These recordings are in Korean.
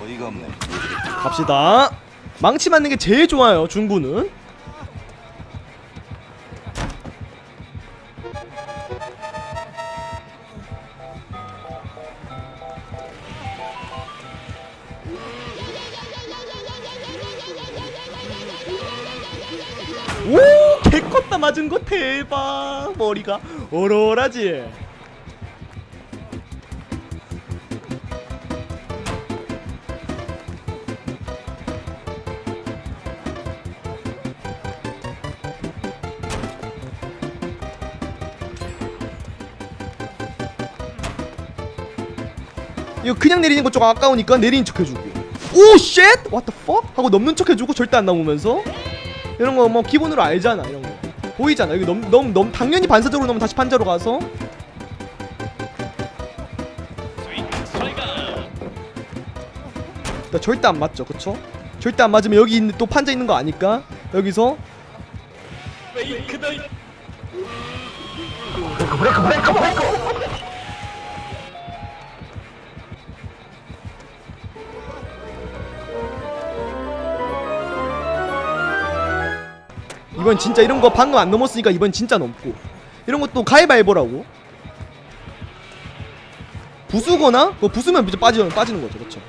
어이가 없네. 갑시다. 망치 맞는 게 제일 좋아요. 중구는. 오, 개 컸다 맞은 거 대박. 머리가 오로라지. 이거 그냥 내리는 것좀 아까우니까 내리는 척 해주고 오 쉣! What? 하고 넘는 척 해주고 절대 안 넘으면서 이런 거 뭐 기본으로 알잖아 이런 거. 보이잖아. 이거 넘, 넘, 넘 당연히 반사적으로 넘으면 다시 판자로 가서. 나 절대 안 맞죠 그쵸? 절대 안 맞으면 여기 있는 또 판자 있는 거 아니까? 여기서. 이 번 진짜 이런 거 방금 안 넘었으니까 이번 진짜 넘고. 이런 것도 가위바위보라고. 부수거나 뭐 부수면 이제 빠지, 빠지는 거죠. 그쵸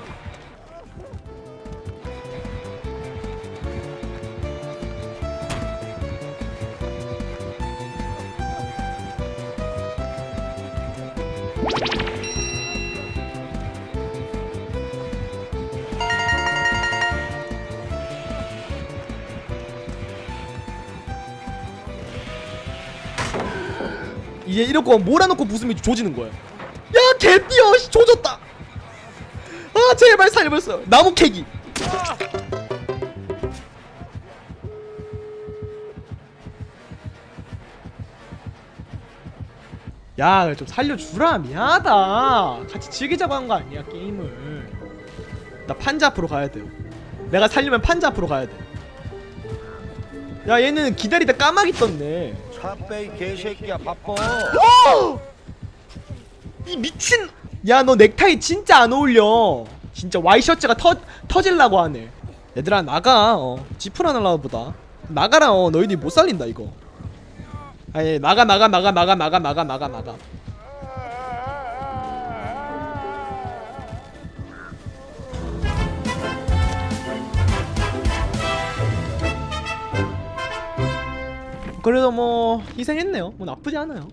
이제 이렇게 몰아놓고 부수면 조지는 거야 야 개띠어 씨 조졌다. 아 제발 살려봤어. 나무 캐기. 야 좀 살려주라. 미안하다. 같이 즐기자고 한 거 아니야 게임을. 나 판자 앞으로 가야 돼요. 내가 살려면 판자 앞으로 가야 돼야 얘는 기다리다 까마귀 떴네 차빼이 개새끼야 바빠. 어! 이 미친. 야 너 넥타이 진짜 안 어울려. 진짜 와이셔츠가 터 터질라고 하네. 얘들아 나가. 어 지푸라 날라 보다. 나가라 어. 너희들이 못 살린다 이거. 아니 나가 나가 나가 나가 나가 나가 나가 나가 그래도 뭐 희생했네요. 뭐 나쁘지 않아요